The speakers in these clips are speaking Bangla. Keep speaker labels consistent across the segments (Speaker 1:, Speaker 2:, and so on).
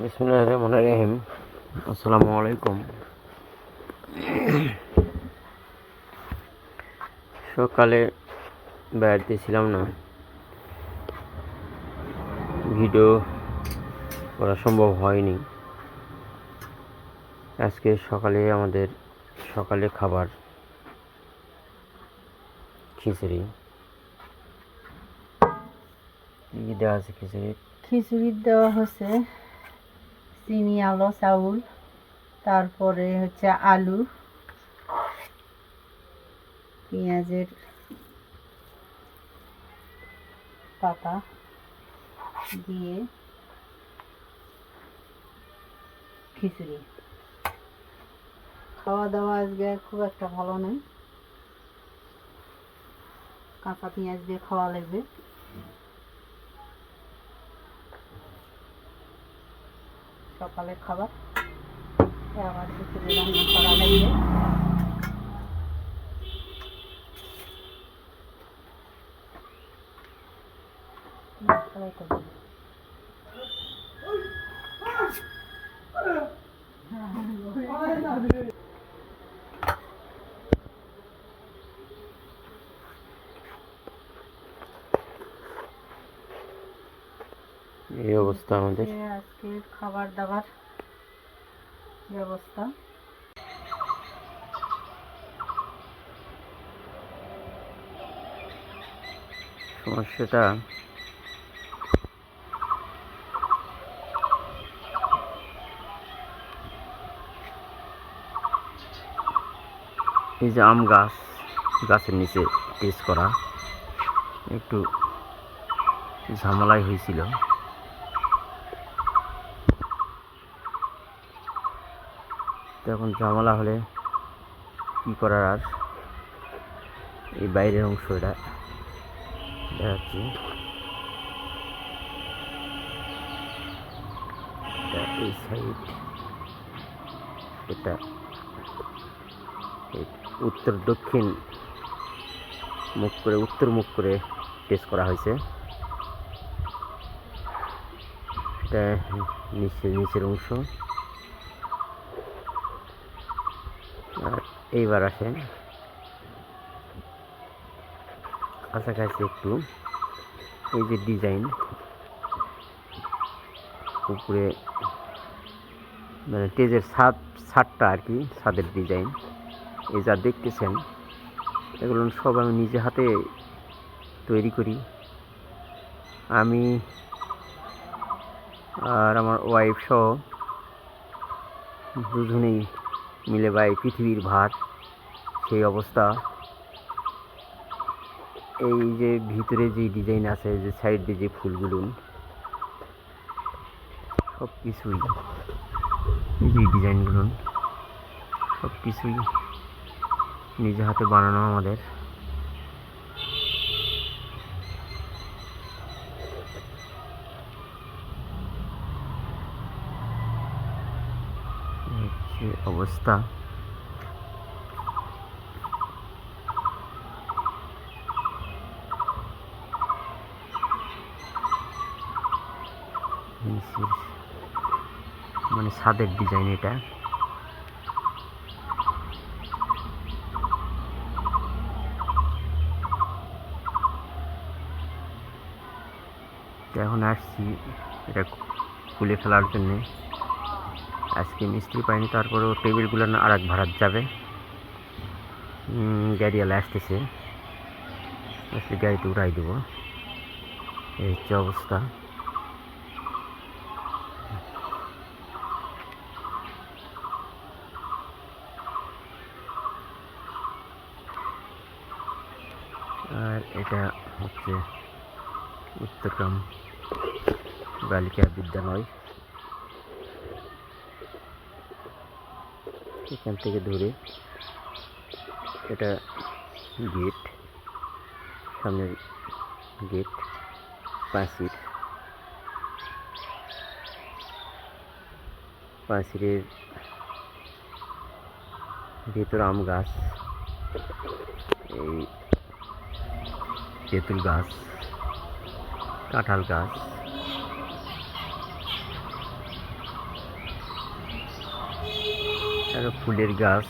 Speaker 1: বিসমুল্লাহ আসসালামু আলাইকুম। সকালে বেড়াতে ছিলাম না। ভিডিও করা সম্ভব হয়নি। আজকে সকালে আমাদের সকালে খাবার খিচুড়ি। কী দেওয়া আছে খিচুড়ি?
Speaker 2: খিচুড়ি দেওয়া হচ্ছে চিনি, আলো, চাউল, তারপরে হচ্ছে আলু, পেঁয়াজের পাতা দিয়ে খিচুড়ি। খাওয়া দাওয়া আজকে খুব একটা ভালো নয়। কাঁচা পেঁয়াজ দিয়ে খাওয়া লাগবে। সকালের খাবার আবার দুপুরে রান্না করা লাগবে সবাই করবে।
Speaker 1: এই অবস্থা আমাদের।
Speaker 2: আজকে খাবার দাবার ব্যবস্থা।
Speaker 1: সমস্যাটা এই যে আম গাছ গাছের নিচে টেস্ট করা। একটু ঝামেলাই হয়েছিল। তো এখন ঝামেলা হলে কি করার আর? এই বাইরের অংশ এটা। দেখাচ্ছি। এই সাইড এটা উত্তর দক্ষিণ মুখ করে, উত্তর মুখ করে টেস্ট করা হয়েছে। এটা নিচে, নিচের অংশ আর এইবার আসেন। কাছাকাছি একটু। এই যে ডিজাইন। উপরে মানে টেজের ছাদ, ছাদটা আর কি, ছাদের ডিজাইন। এই যা দেখতেছেন, এগুলো সব আমি নিজে হাতে তৈরি করি। আমি আর আমার ওয়াইফ সহ দুজনেই মিলে ভাই, পৃথিবীর ভার, সেই অবস্থা। এই যে ভিতরে যে ডিজাইন আছে, যে সাইড দিয়ে যে ফুলগুলো সব কিছুই যে ডিজাইনগুলো সব কিছুই নিজে হাতে বানানো আমাদের এই হচ্ছে অবস্থা। মানে ছাদের ডিজাইন এটা। এখন আসছি এটা খুলে ফেলার জন্যে। আজকে মিস্ত্রি পাইনি তারপরেও টেবিলগুলো না আর এক ভাড়াত যাবে। উম, গাড়িওয়ালা আসতেছে। আসলে গাড়িতে উঠাই দেবো। এই হচ্ছে অবস্থা। আর এটা হচ্ছে উত্তরগ্রাম বালিকা বিদ্যালয়। এখান থেকে ধরে এটা গেট, সামনের গেট পাঁচির পাঁচিরের ভেতর আম গাছ, এই তেঁতুল গাছ, কাঁঠাল গাছ। ফুলের গাছ,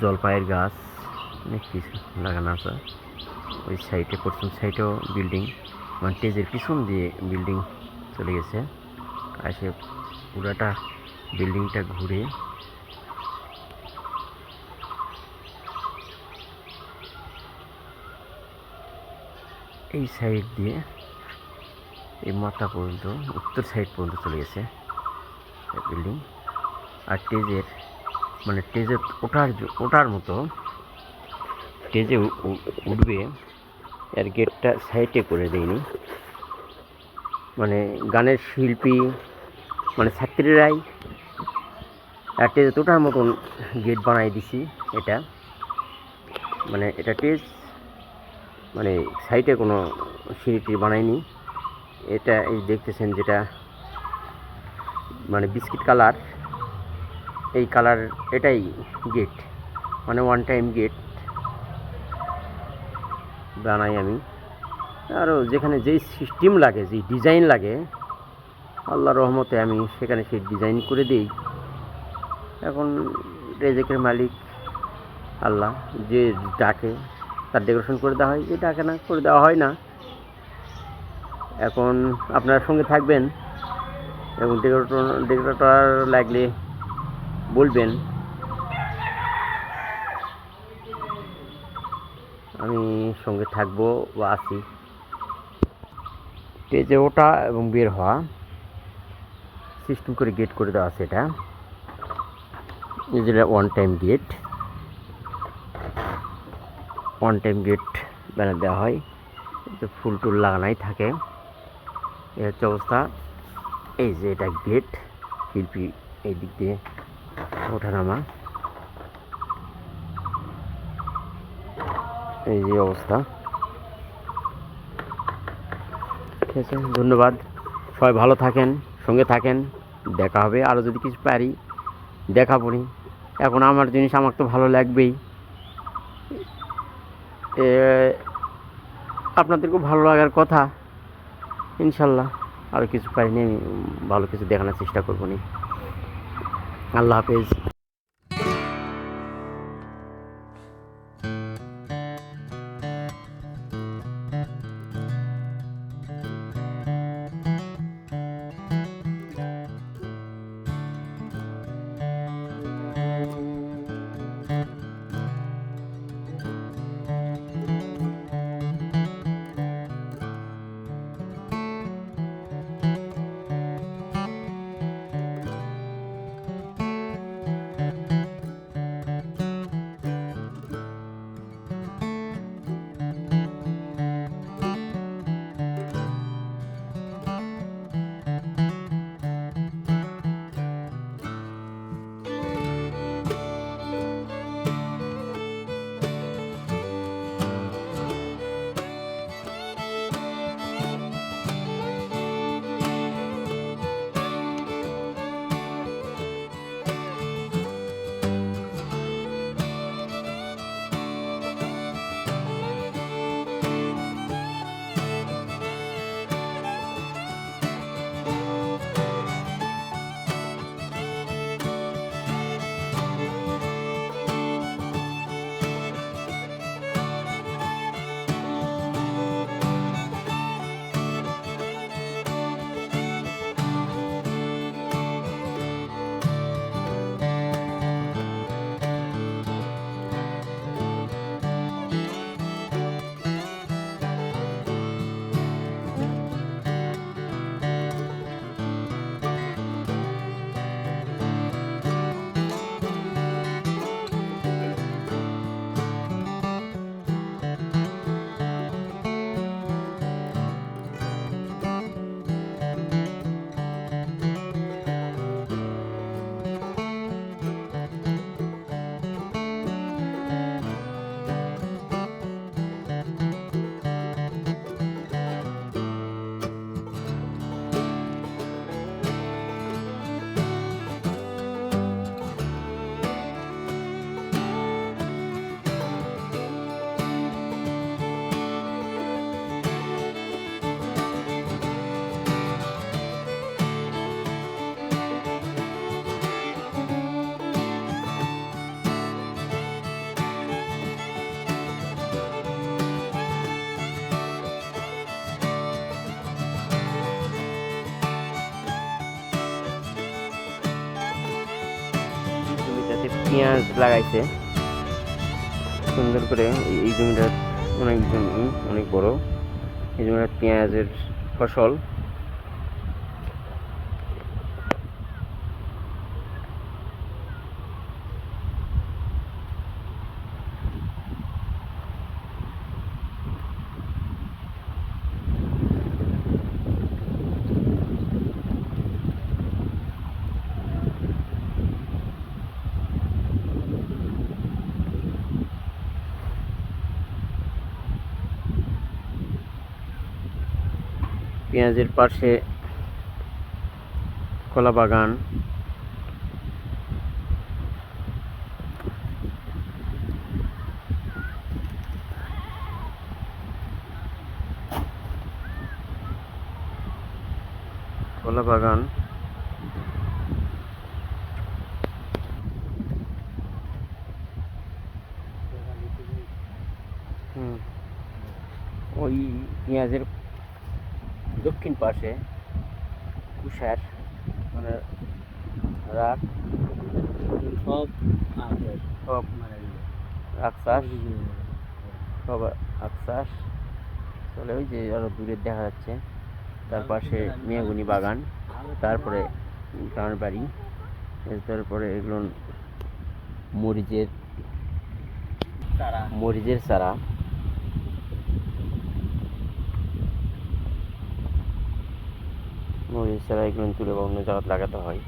Speaker 1: জলপাইয়ের গাছ, অনেক কিছু লাগানো আছে। ওই সাইডে পশ্চিম সাইডেও বিল্ডিং মানে টেজের পিছন দিয়ে বিল্ডিং চলে গেছে। আর সে পুরাটা বিল্ডিংটা ঘুরে এই সাইড দিয়ে এই মাথা পর্যন্ত, উত্তর সাইড পর্যন্ত চলে গেছে বিল্ডিং। আর টেজের মানে টেজে ওঠার ওঠার মতো টেজে উ- উ- উঠবে। এর গেটটা সাইডে করে দেয়নি মানে গানের শিল্পী মানে ছাত্রীরাই আর টেজে ওঠার মতন গেট বানাই দিছি এটা। মানে এটা টেজ মানে সাইডে কোনো সিঁড়িটি বানায়নি এটা এই দেখতেছেন যেটা মানে বিস্কিট কালার। এই কালার এটাই গেট মানে ওয়ান টাইম গেট বানাই আমি। আরও যেখানে যেই সিস্টেম লাগে, যেই ডিজাইন লাগে আল্লাহ রহমতে আমি সেখানে সেই ডিজাইন করে দিই। এখন রেজেকের মালিক আল্লাহ যে ডাকে, তার ডেকোরেশন করে দেওয়া হয়। যে ডাকে না, করে দেওয়া হয় না। এখন আপনার সঙ্গে থাকবেন। এবং ডেকোরেটর ডেকোরেটর লাগলে বলবেন। আমি সঙ্গে থাকব বা আছি। স্টেজে ওঠা এবং বের হওয়া। সিস্টেম করে গেট করে দেওয়া আছে এটা। যেটা one time gate one time gate বানিয়ে দেওয়া হয়। ফুল টুল লাগানোই থাকে। এই হচ্ছে অবস্থা। এই যে এটা গেট শিল্পী এই দিক দিয়ে। ওঠানামা। এই যে অবস্থা। ঠিক আছে, ধন্যবাদ। সবাই ভালো থাকেন, সঙ্গে থাকেন, দেখা হবে। আরও যদি কিছু পারি দেখাবো নি এখন আমার জিনিস আমার তো ভালো লাগবেই। আপনাদেরকেও ভালো লাগার কথা। ইনশাল্লাহ। আরও কিছু পারিনি, আমি ভালো কিছু দেখানোর চেষ্টা করব নি আল্লাহ হাফেজ পেঁয়াজ লাগাইছে। সুন্দর করে এই- জমিটা অনেক জমি অনেক বড়। এই জমিটা পেঁয়াজের ফসল। পেঁয়াজের পাশে কলা বাগান। কলা বাগান। ওই পেঁয়াজের দক্ষিণ পাশে কুষার মানে রাগ
Speaker 3: সব
Speaker 1: সব
Speaker 3: মানে
Speaker 1: আকসাস সব আকসাস চলে ওই যে আরও দূরে দেখা যাচ্ছে তার পাশে মেয়াগুনি বাগান তারপরে গ্রামের বাড়ি তারপরে এগুলো মরিচের মরিচের চারা। মরিচ চারা এগুলো তুলে বা অন্য জায়গায় লাগাতে হয়।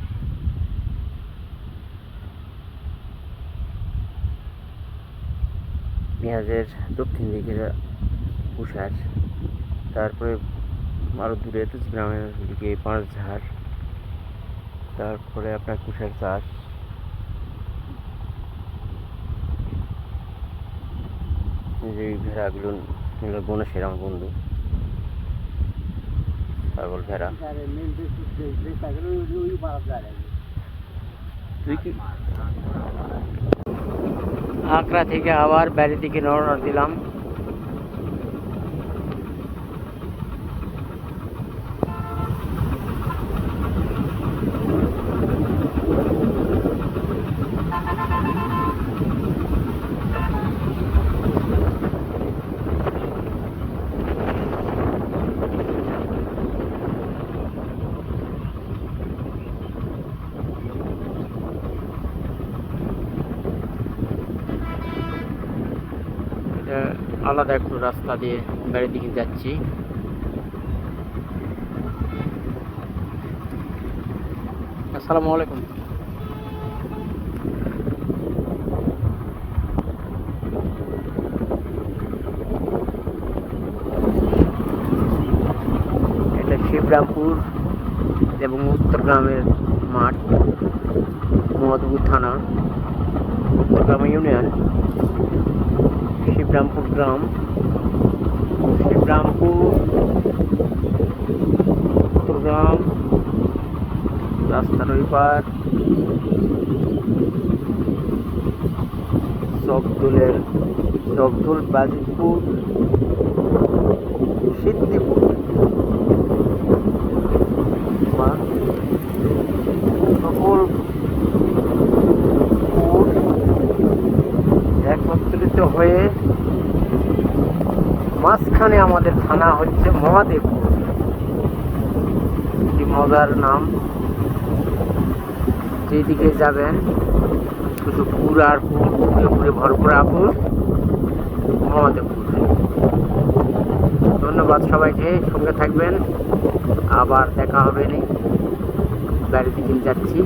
Speaker 1: পেঁয়াজের দক্ষিণ দিকে কুষার তারপরে আরও দূরে তো গ্রামের দিকে পাঁচ ঝাড়, তারপরে আপনার কুষার চাষ। যে ভেড়াগুলো এগুলো গণেশের আমার বন্ধু। ছাগল ভেড়া আঁকড়া থেকে আবার বাড়ি থেকে রওনা দিলাম এটা আলাদা একটু রাস্তা দিয়ে বাড়ির দিকে যাচ্ছি। আসসালামু আলাইকুম। এটা শিবরামপুর এবং উত্তরগ্রামের মাঠ মধুপুর থানা উত্তরগ্রাম ইউনিয়ন। শিবরামপুর গ্রাম। শিবরামপুর উত্তরগ্রাম রাস্তার ওই পার চকদুলের চকদুল বাজিতপুর সিদ্ধিপুর বা সকল পুর একত্রিত হয়ে মাঝখানে আমাদের থানা হচ্ছে মহাদেবপুর। একটি মজার নাম। যেদিকে যাবেন, শুধু পুর আর পুর, পুরে পুরে ভরপুর আপুর মহাদেবপুর। ধন্যবাদ সবাইকে, সঙ্গে থাকবেন। আবার দেখা হবে নি। বাড়ির দিকে যাচ্ছি।